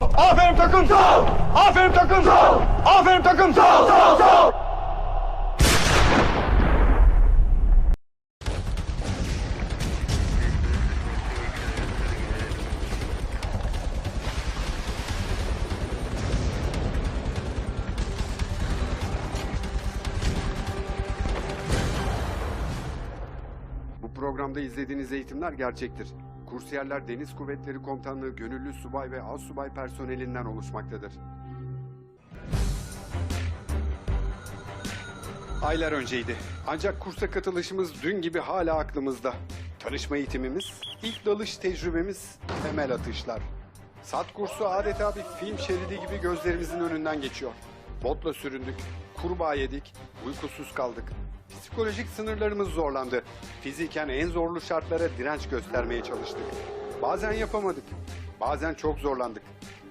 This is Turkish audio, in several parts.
Aferin takım. Sağ. Aferin takım. Sağ. Aferin takım. Sağ. Sağ. Sağ. Bu programda izlediğiniz eğitimler gerçektir. Kursiyerler Deniz Kuvvetleri Komutanlığı gönüllü subay ve az subay personelinden oluşmaktadır. Aylar önceydi. Ancak kursa katılışımız dün gibi hala aklımızda. Tanışma eğitimimiz, ilk dalış tecrübemiz, temel atışlar. Sat kursu adeta bir film şeridi gibi gözlerimizin önünden geçiyor. Botla süründük, kurbağa yedik, uykusuz kaldık. Psikolojik sınırlarımız zorlandı. Fiziken en zorlu şartlara direnç göstermeye çalıştık. Bazen yapamadık, bazen çok zorlandık.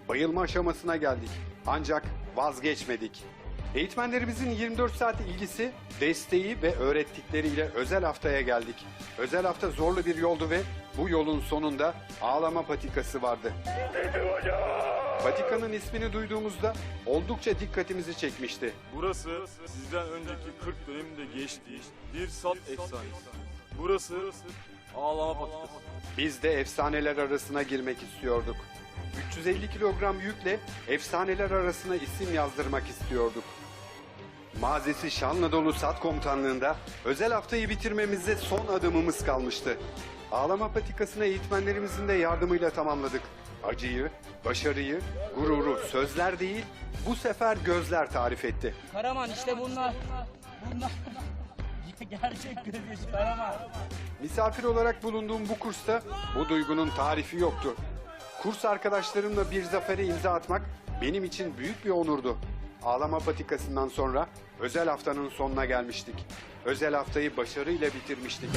Bayılma aşamasına geldik. Ancak vazgeçmedik. Eğitmenlerimizin 24 saat ilgisi, desteği ve öğrettikleriyle özel haftaya geldik. Özel hafta zorlu bir yoldu ve bu yolun sonunda ağlama patikası vardı. Patikanın ismini duyduğumuzda oldukça dikkatimizi çekmişti. Burası sizden önceki 40 döneminde geçtiği bir sat efsanesi. Burası ağlama patikası. Biz de efsaneler arasına girmek istiyorduk. 350 kilogram yükle efsaneler arasına isim yazdırmak istiyorduk. Mazisi şanla dolu SAT komutanlığında özel haftayı bitirmemizde son adımımız kalmıştı. Ağlama patikasını eğitmenlerimizin de yardımıyla tamamladık. Acıyı, başarıyı, gururu sözler değil, bu sefer gözler tarif etti. Karaman işte bunlar. Bunlar. Gerçek gözyaşı Karaman. Misafir olarak bulunduğum bu kursta bu duygunun tarifi yoktu. Kurs arkadaşlarımla bir zafere imza atmak benim için büyük bir onurdu. Ağlama patikasından sonra özel haftanın sonuna gelmiştik. Özel haftayı başarıyla bitirmiştik.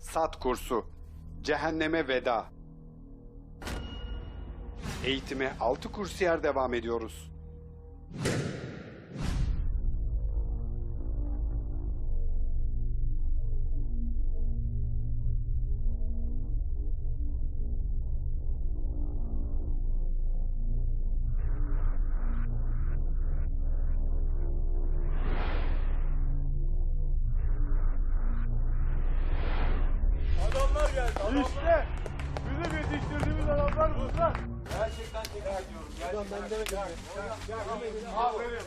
Sat kursu. Cehenneme veda. Eğitime 6 kursiyer devam ediyoruz. Aferin.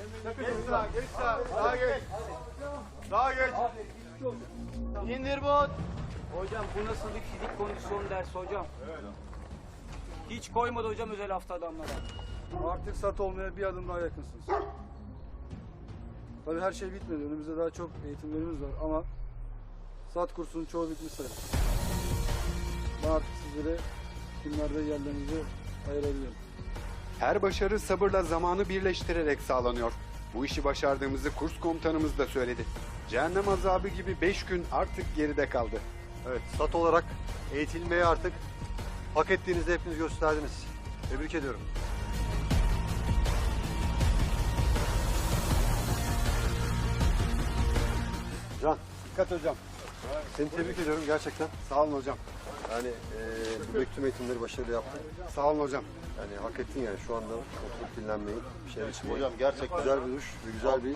Geç. İndir bot. Hocam bu nasıl bir fizik kondisyon dersi hocam? Hiç koymadı hocam özel hafta adamlara. Artık sat olmaya bir adım daha yakınsınız. Tabii her şey bitmedi. Önümüzde daha çok eğitimlerimiz var ama sat kursunun çoğu bitmiş sayılır. Ben artık sizlere kimlerde yerlerinizi ayırabiliyorum. Her başarı sabırla zamanı birleştirerek sağlanıyor. Bu işi başardığımızı kurs komutanımız da söyledi. Cehennem azabı gibi 5 gün artık geride kaldı. Evet, sat olarak eğitilmeyi artık hak ettiğinizi hepiniz gösterdiniz. Tebrik ediyorum. Can, Dikkat hocam. seni tebrik ediyorum gerçekten. Sağ olun hocam. Yani eee bu eğitimleri başarılı yaptın. Sağ olun hocam. Yani hak ettin yani şu anda oturup dinlenmeyi, bir şeyler içmeyi. Hocam gerçekten güzel bir duş ve güzel bir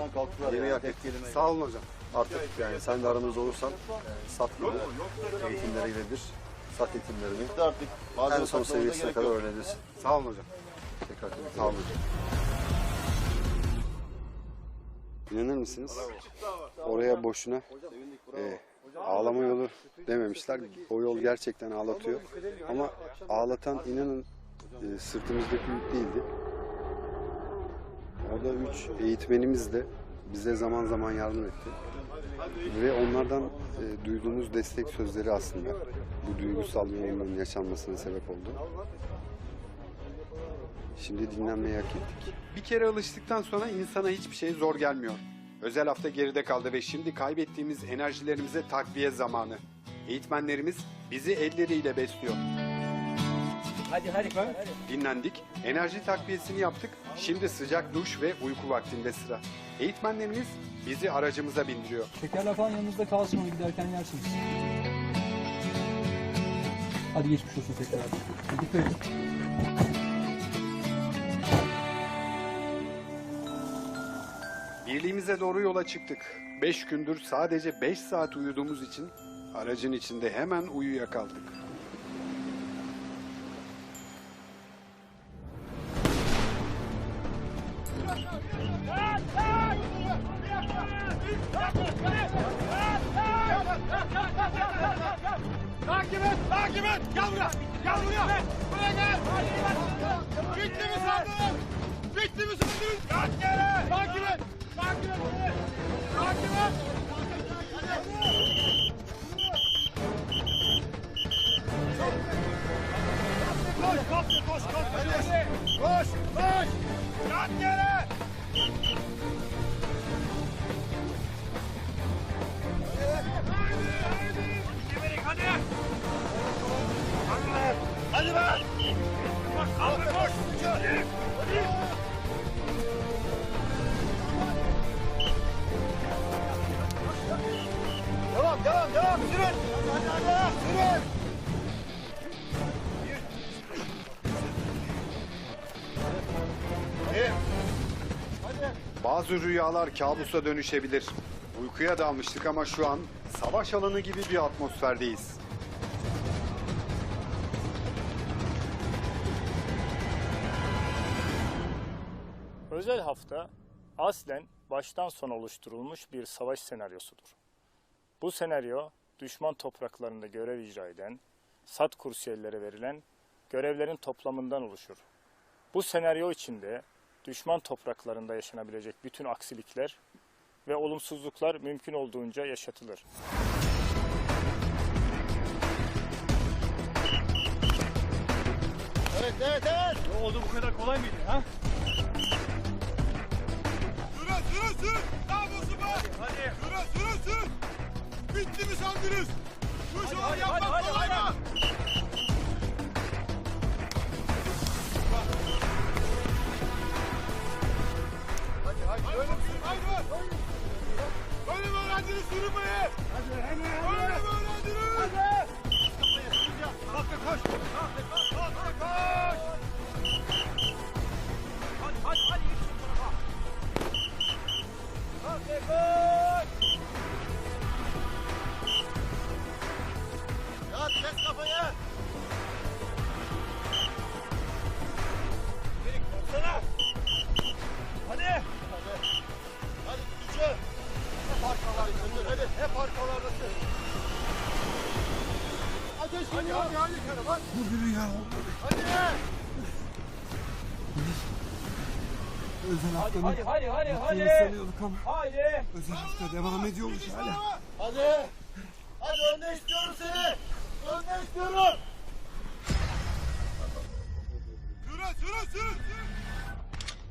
yemeği hak ettin. Sağ olun hocam. Artık yani sen de aramızda olursan sat gibi eğitimlere gidebilir. Sat eğitimlerini artık en son seviyesine kadar öğrenebilirsin. Sağ olun hocam. Tekrar Sağ olun hocam. İnanır mısınız? Oraya boşuna e, ağlama yolu dememişler. O yol gerçekten ağlatıyor. Ama ağlatan inanın e, sırtımızdaki yük değildi. Orada üç eğitmenimiz de bize zaman zaman yardım etti. Ve onlardan e, duyduğumuz destek sözleri aslında bu duygusal yoğunluğun yaşanmasına sebep oldu. Şimdi dinlenmeyi hak ettik. Bir kere alıştıktan sonra insana hiçbir şey zor gelmiyor. Özel hafta geride kaldı ve şimdi kaybettiğimiz enerjilerimize takviye zamanı. Eğitmenlerimiz bizi elleriyle besliyor. Hadi hadi. Dinlendik, enerji takviyesini yaptık. Şimdi sıcak duş ve uyku vaktinde sıra. Eğitmenlerimiz bizi aracımıza bindiriyor. Şekerler falan yanınızda kalsın onu giderken yersiniz. Hadi geçmiş olsun tekrar. Dikkat edin. Birliğimize doğru yola çıktık. Beş gündür sadece beş saat uyuduğumuz için aracın içinde hemen uyuyakaldık. Bazı rüyalar kabusa dönüşebilir. Uykuya dalmıştık ama şu an savaş alanı gibi bir atmosferdeyiz. Özel hafta aslen baştan sona oluşturulmuş bir savaş senaryosudur. Bu senaryo düşman topraklarında görev icra eden, SAT kursiyerlere verilen görevlerin toplamından oluşur. Bu senaryo içinde düşman topraklarında yaşanabilecek bütün aksilikler ve olumsuzluklar mümkün olduğunca yaşatılır. Evet, evet, evet! Ne oldu bu kadar kolay mıydı ha? Sürün, sürün, sürün! Ne yapıyorsun be? Hadi, Sürün, sürün, sürün! Bitti mi sandınız? Bu işi yapmak kolay mı? Öyle mi? Haydi! Öyle mi öğrendiniz sürünmeyi? Hadi, hemen, Öyle mi öğrendiniz? Hadi! Kalk da koş! Kalk Hadi hadi hadi hadi sanıyorduk ama Hadi. özel hafta devam ediyormuş hala. Hadi! Hadi önde istiyorum seni! Önde istiyorum! Sürün, sürün, sürün!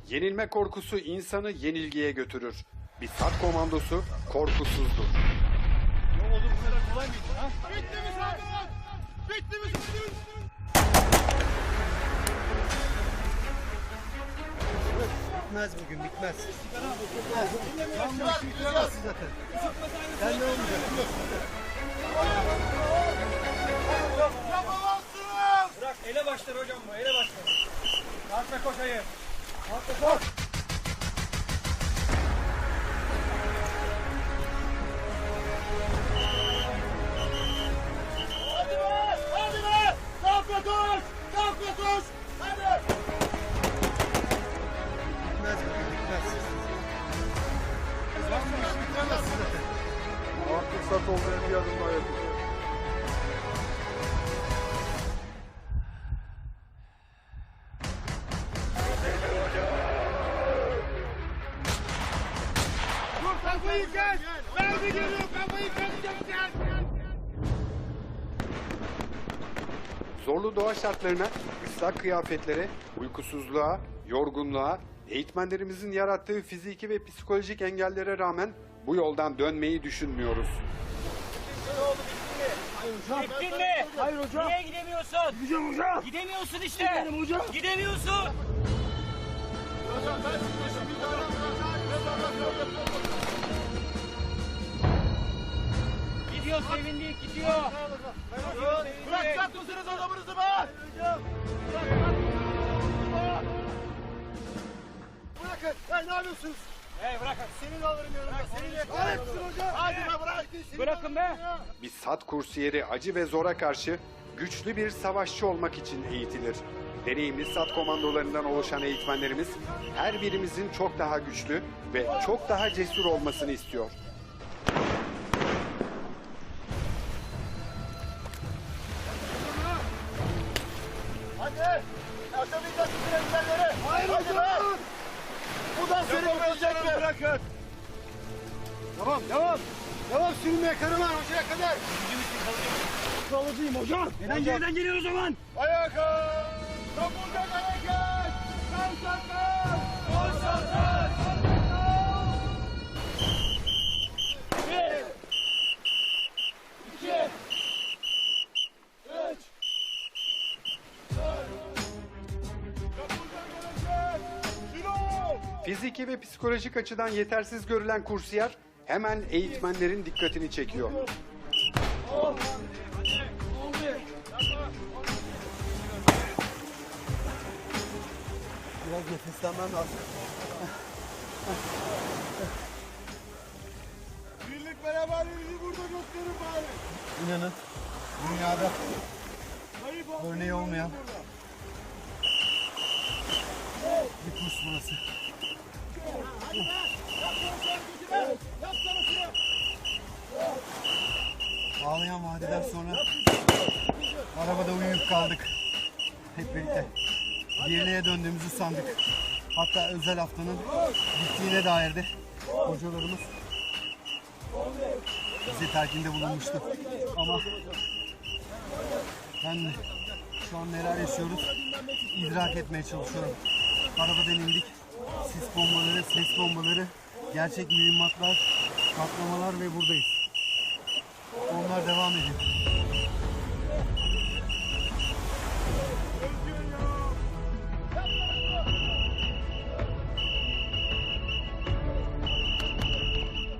Yenilme korkusu insanı yenilgiye götürür. Bir SAT komandosu korkusuzdur. Ne oldu bu kadar kolay mıydı ha? Bitti mi sandınız? Bitti mi sandınız? Bitmez bugün bitmez. Bırak, gideceğiz. Sen ne olacak? Yapamazsınız! Bırak ele başlar hocam bu ele başlar. Kalkma koş hayır. Hadi be! Hadi be! Kalk ve koş! Kalk ve koş! Bitiremezsin zaten. Artık olmayan bir adım daha yapacağız. Zorlu doğa şartlarına, ıslak kıyafetlere, uykusuzluğa, yorgunluğa, eğitmenlerimizin yarattığı fiziki ve psikolojik engellere rağmen bu yoldan dönmeyi düşünmüyoruz. Gittin mi? Hayır hocam. Niye gidemiyorsun? Gideceğim hocam. Gidemiyorsun işte. Gidelim hocam. Gidemiyorsun. Gidiyor sevindik gidiyor. Bırakacak mısınız adamınızı be? Bırakın! Hey, ne yapıyorsunuz? Hey bırak. Seni de alırım yanımda. Seni de yakalarım. Hadi be bırak. Bırakın be. Bir sat kursiyeri acı ve zora karşı güçlü bir savaşçı olmak için eğitilir. Deneyimli sat komandolarından oluşan eğitmenlerimiz her birimizin çok daha güçlü ve çok daha cesur olmasını istiyor. Mi? Bırakın. Devam devam. Devam sürünmeye karılar hocaya kadar. Kalıcıyım hocam. Neden geriden geliyor o zaman? Ayağa kalk. Kapılacak hareket. Sen sakın. Koş sakın. Fiziki ve psikolojik açıdan yetersiz görülen kursiyer hemen eğitmenlerin dikkatini çekiyor. Biraz nefeslenmem lazım. Birlik beraberliğinizi burada gösterin bari. İnanın dünyada örneği olmayan bir kurs burası. Ağlayan vadiden sonra arabada uyuyup kaldık. Hep birlikte. Birliğe döndüğümüzü sandık. Hatta özel haftanın bittiğine dair de hocalarımız bize telkinde bulunmuştu. Ama ben şu an neler yaşıyoruz idrak etmeye çalışıyorum. Arabadan indik. Sis bombaları, ses bombaları, gerçek mühimmatlar, patlamalar ve buradayız. Onlar devam ediyor.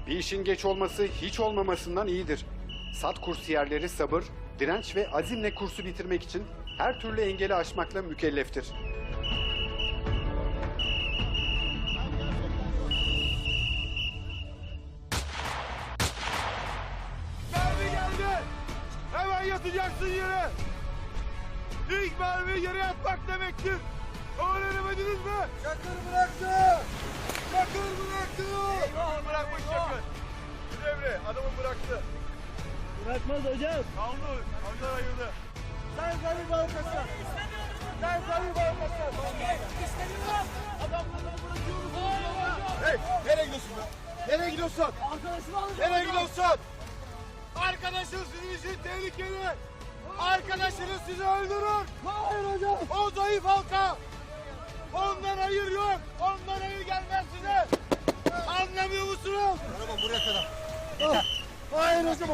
Bir işin geç olması hiç olmamasından iyidir. Sat kursiyerleri sabır, direnç ve azimle kursu bitirmek için her türlü engeli aşmakla mükelleftir. İlk mermi yere yatmak demektir. Öğrenemediniz mi? Çakır bıraktı. Çakır bıraktı. Eyvah bırakmış Çakır. Devre adamı bıraktı. Bırakmaz hocam. Kaldı. Kaldı ayırdı. Sen zayıf halkasın. Sen zayıf halkasın. Adamları bırakıyoruz. Hey nereye gidiyorsun be? Nereye gidiyorsun? Arkadaşımı alacağım. Nereye gidiyorsun? Arkadaşınız sizin için tehlikeli. Arkadaşınız sizi öldürür. Hayır hocam. O zayıf halka. Ondan hayır yok. Ondan hayır gelmez size. Anlamıyor musunuz? Araba buraya kadar. Yeter. Hayır hocam.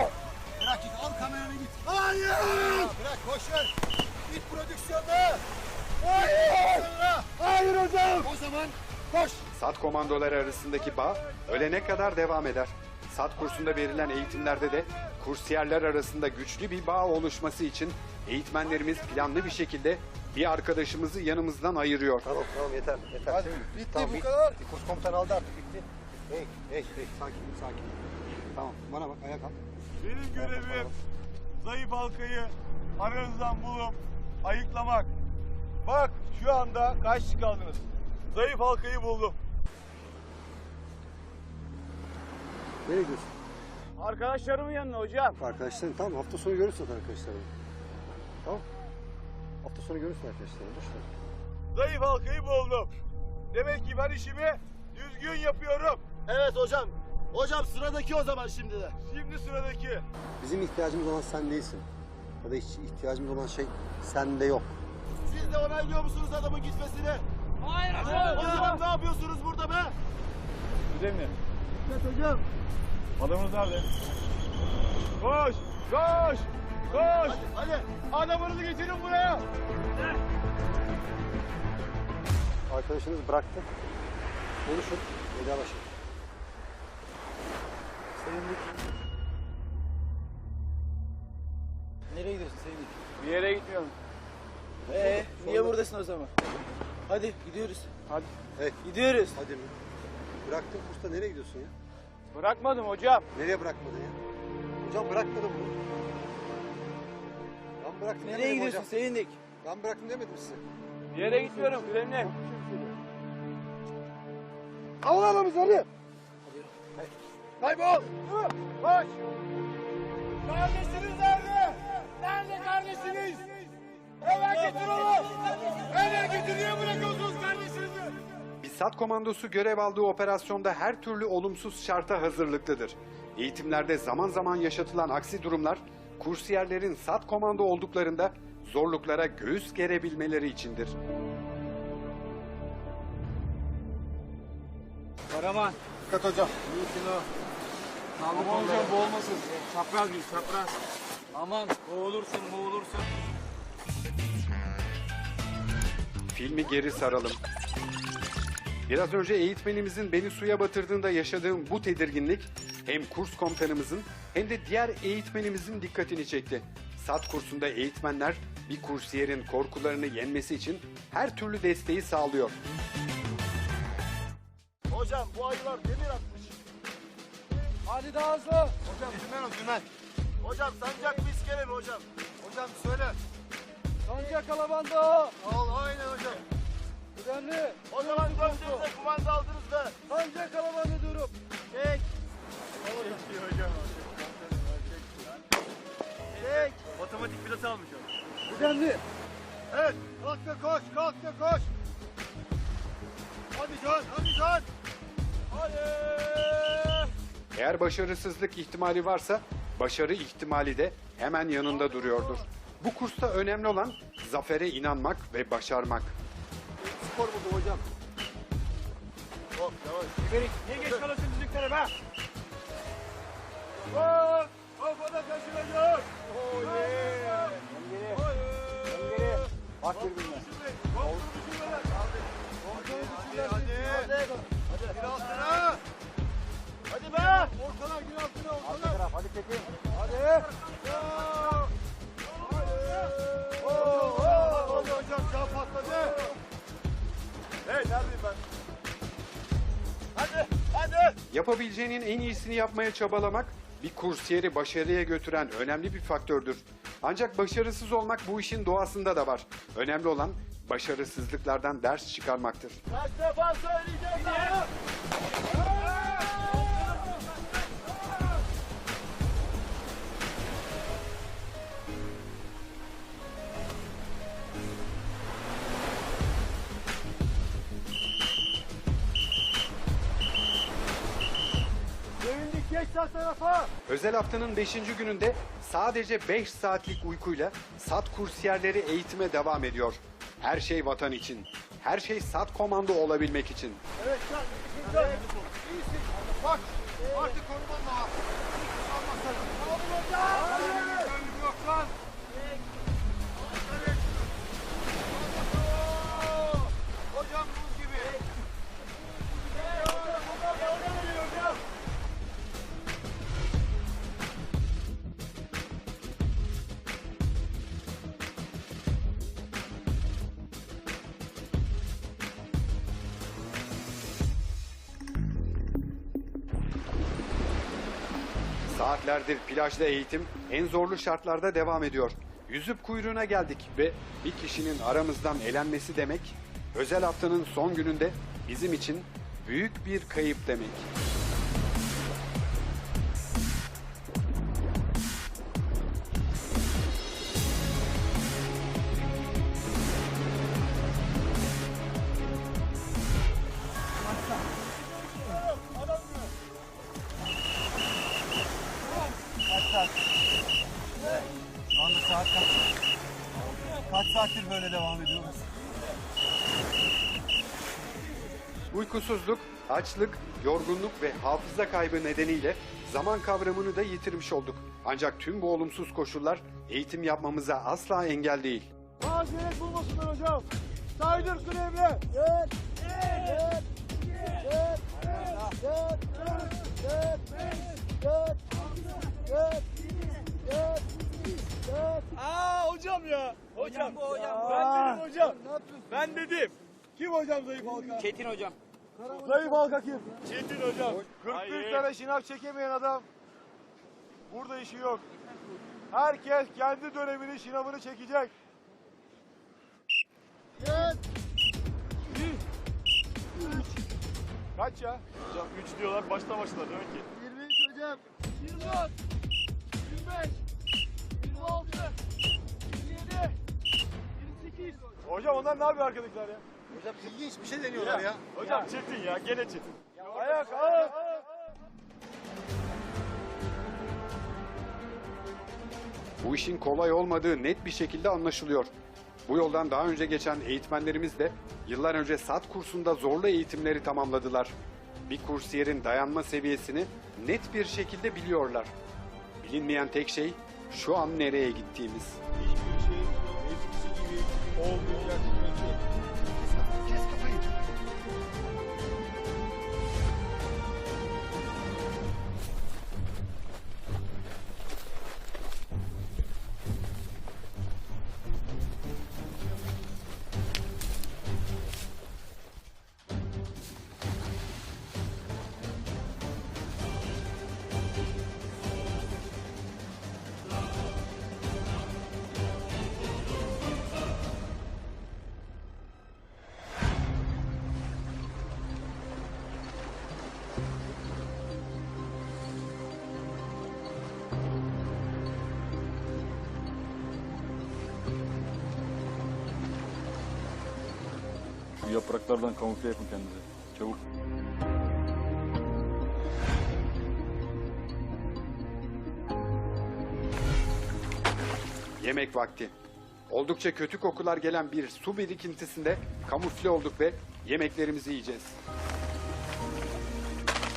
Bırak git al kameranı git. Hayır. Bırak boş ver. Git prodüksiyonda. Hayır. Hayır hocam. O zaman koş. Sat komandoları arasındaki bağ ölene kadar devam eder. Sat kursunda verilen eğitimlerde de kursiyerler arasında güçlü bir bağ oluşması için eğitmenlerimiz planlı bir şekilde bir arkadaşımızı yanımızdan ayırıyor. Tamam tamam yeter yeter. Hadi, bitti, bu kadar. Bitti. Kurs komutanı aldı artık bitti. Hey hey hey sakin sakin. Tamam bana bak ayağa kalk. Benim görevim zayıf halkayı aranızdan bulup ayıklamak. Bak şu anda kaç kişi kaldınız? Zayıf halkayı buldum. Nereye gidiyorsun? Arkadaşlarımın yanına hocam. Arkadaşların tamam hafta sonu görürsün arkadaşlarını. Tamam. Hafta sonu görürsün arkadaşlarını. Boş ver. Zayıf halkayı buldum. Demek ki ben işimi düzgün yapıyorum. Evet hocam. Hocam sıradaki o zaman şimdi de. Şimdi sıradaki. Bizim ihtiyacımız olan sen değilsin. Ya da hiç ihtiyacımız olan şey sende yok. Siz de onaylıyor musunuz adamın gitmesini? Hayır O zaman ne yapıyorsunuz burada be? Ödemi. Evet hocam. Adamınız nerede? Koş! Koş! Koş! Hadi, hadi. Adamınızı getirin buraya. Arkadaşınız bıraktı. Konuşun. Vedalaşın. Nereye gidiyorsun Sevdik? Bir yere gitmiyorum. Ee, niye buradasın o zaman? Hadi gidiyoruz. Hey. Gidiyoruz. Hadi. Bıraktın kursta nereye gidiyorsun ya? Bırakmadım hocam. Nereye bırakmadın ya? Hocam bırakmadım bunu. Ben bıraktım Nereye demedim gidiyorsun hocam. Sevindik? Ben bıraktım demedim size. Bir yere gitmiyorum Kremlin. Al adamı hadi. Kaybol. Yürü. Koş. Kardeşiniz nerede? Nerede kardeşiniz? Hemen getir onu. Hemen getir. Niye bırakıyorsunuz kardeşinizi? Bir SAT komandosu görev aldığı operasyonda her türlü olumsuz şarta hazırlıklıdır. Eğitimlerde zaman zaman yaşatılan aksi durumlar, kursiyerlerin SAT komando olduklarında zorluklara göğüs gerebilmeleri içindir. Karaman. Dikkat hocam. Aman hocam boğulmasın. Çapraz bir çapraz. Aman boğulursun boğulursun. Filmi geri saralım. Biraz önce eğitmenimizin beni suya batırdığında yaşadığım bu tedirginlik hem kurs komutanımızın hem de diğer eğitmenimizin dikkatini çekti. SAT kursunda eğitmenler bir kursiyerin korkularını yenmesi için her türlü desteği sağlıyor. Hocam bu ayılar demir atmış. Hadi daha hızlı. Hocam dümen o dümen. Hocam sancak mı iskele mi hocam? Hocam söyle. Sancak alabanda. Al aynen hocam. Düzenli. O zaman döndüğünüzde kumanda aldınız da. Sancak alabanda diyorum. Çek. hocam. Çek. Matematik pilot almış o. Düzenli. Evet. Kalk da koş, kalk da koş. Hadi Can, hadi Can. Hadi. Eğer başarısızlık ihtimali varsa başarı ihtimali de hemen yanında duruyordur. Bu kursta önemli olan zafere inanmak ve başarmak. Spor buldum hocam. Hop yavaş. Geberik. Niye geç kalıyorsun düdüklere be? Hop. Hop o da taşınacak. Oley. Oley. Bak birbirine. Hop. Hadi hadi. Hadi. Gir altına. Hadi be. Ortana gir altına ortana. Hadi Tekin. Hadi. Hadi. Yapabileceğinin en iyisini yapmaya çabalamak bir kursiyeri başarıya götüren önemli bir faktördür. Ancak başarısız olmak bu işin doğasında da var. Önemli olan başarısızlıklardan ders çıkarmaktır. Kaç defa söyleyeceğim Özel haftanın 5. gününde sadece 5 saatlik uykuyla SAT kursiyerleri eğitime devam ediyor. Her şey vatan için. Her şey SAT komando olabilmek için. Evet, sen, sen, iyisin. Bak, artık koruman da var. Almazsan. Alın hocam. Hayır. Yok lan. Saatlerdir plajda eğitim en zorlu şartlarda devam ediyor. Yüzüp kuyruğuna geldik ve bir kişinin aramızdan elenmesi demek, özel haftanın son gününde bizim için büyük bir kayıp demek. Uykusuzluk, açlık, yorgunluk ve hafıza kaybı nedeniyle zaman kavramını da yitirmiş olduk. Ancak tüm bu olumsuz koşullar eğitim yapmamıza asla engel değil. Bazı gerek bulmasınlar hocam. Saydır grevle. Evet. Evet. Evet. Evet. Aa hocam ya. Hocam. hocam bu hocam. Ben dedim hocam. Ben dedim. Kim hocam zayıf halka? Çetin hocam. Zayıf al kakayım. Çetin hocam. 41 tane şınav çekemeyen adam. Burada işi yok. Herkes kendi döneminin şınavını çekecek. Kaç ya? Hocam 3 diyorlar başta başlar demek ki. 23 hocam. 24, 25, 26, 27, 28. Hocam onlar ne yapıyor arkadaşlar ya? Hocam ilginç bir şey deniyorlar ya. Hocam Çetin ya gene Çetin. Ayak ayak. Bu işin kolay olmadığı net bir şekilde anlaşılıyor. Bu yoldan daha önce geçen eğitmenlerimiz de yıllar önce SAT kursunda zorlu eğitimleri tamamladılar. Bir kursiyerin dayanma seviyesini net bir şekilde biliyorlar. Bilinmeyen tek şey şu an nereye gittiğimiz. Hiçbir şey eskisi gibi olmayacak. Şu yapraklardan kamufle yapın kendinize. Çabuk. Yemek vakti. Oldukça kötü kokular gelen bir su birikintisinde kamufle olduk ve yemeklerimizi yiyeceğiz.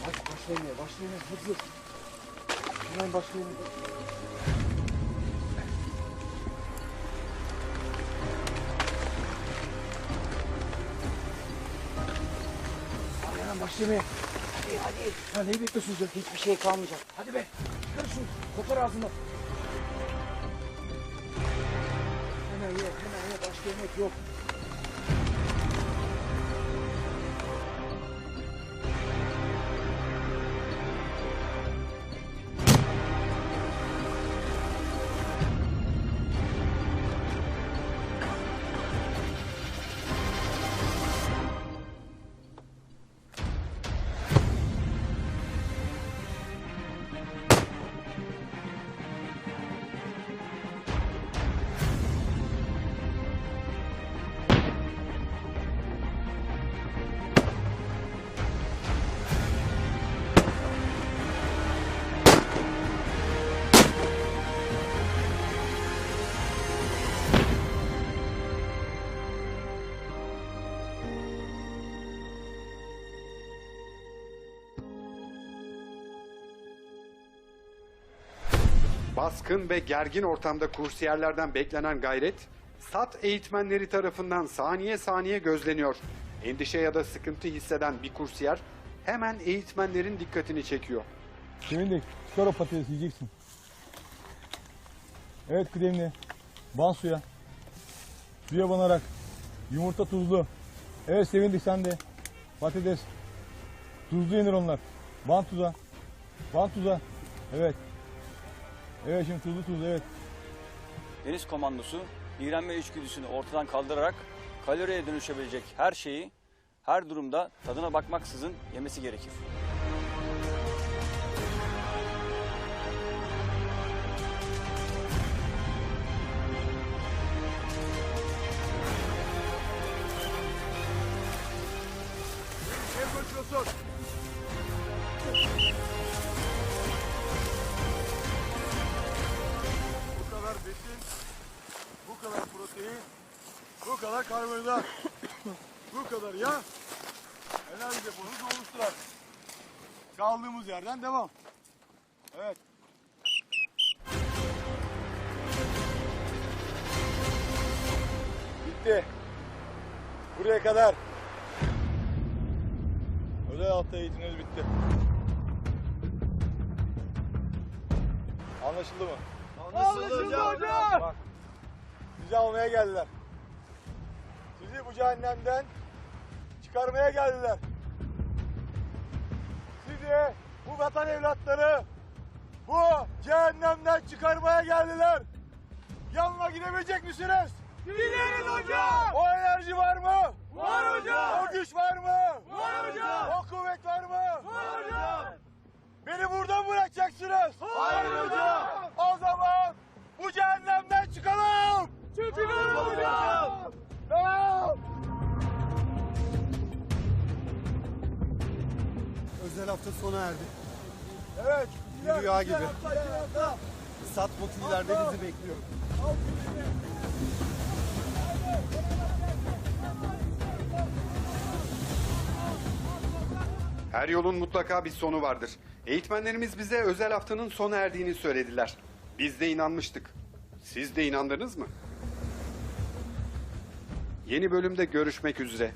Hadi başlayalım ya başlayalım hızlı. Hemen başlayalım. Başlamaya. Hadi hadi. Ya neyi bekliyorsunuz ya? Hiçbir şey kalmayacak. Hadi be. Çıkar şunu. Kopar ağzından. Hemen ye hemen ye. Başka yemek yok. Baskın ve gergin ortamda kursiyerlerden beklenen gayret, SAT eğitmenleri tarafından saniye saniye gözleniyor. Endişe ya da sıkıntı hisseden bir kursiyer hemen eğitmenlerin dikkatini çekiyor. Sevindik. Çıkar o patatesi yiyeceksin. Evet kıdemli. Ban suya. Suya banarak. Yumurta tuzlu. Evet sevindik sen de. Patates. Tuzlu yenir onlar. Ban tuza. Ban tuza. Evet. Evet şimdi tuzlu tuzlu evet. Deniz komandosu iğrenme içgüdüsünü ortadan kaldırarak kaloriye dönüşebilecek her şeyi her durumda tadına bakmaksızın yemesi gerekir. Koşuyorsun? Kadar karbonhidrat, bu kadar yağ enerji deponuzu oluşturar. Kaldığımız yerden devam. Evet. Bitti. Buraya kadar. Özel hafta eğitimimiz bitti. Anlaşıldı mı? Anlaşıldı hocam. Bak. Bizi almaya geldiler. Sizi bu cehennemden çıkarmaya geldiler. Sizi bu vatan evlatları bu cehennemden çıkarmaya geldiler. Yanına gidebilecek misiniz? Gideriz hocam. O enerji var mı? Var hocam. O güç var mı? Var hocam. O kuvvet var mı? Var hocam. Beni burada mı bırakacaksınız? Hayır hocam. O zaman bu cehennemden çıkalım. Çıkalım hocam. Özel hafta sona erdi. Evet. Bir rüya gibi. Sat ileride bizi bekliyor. Her yolun mutlaka bir sonu vardır. Eğitmenlerimiz bize özel haftanın sona erdiğini söylediler. Biz de inanmıştık. Siz de inandınız mı? Yeni bölümde görüşmek üzere.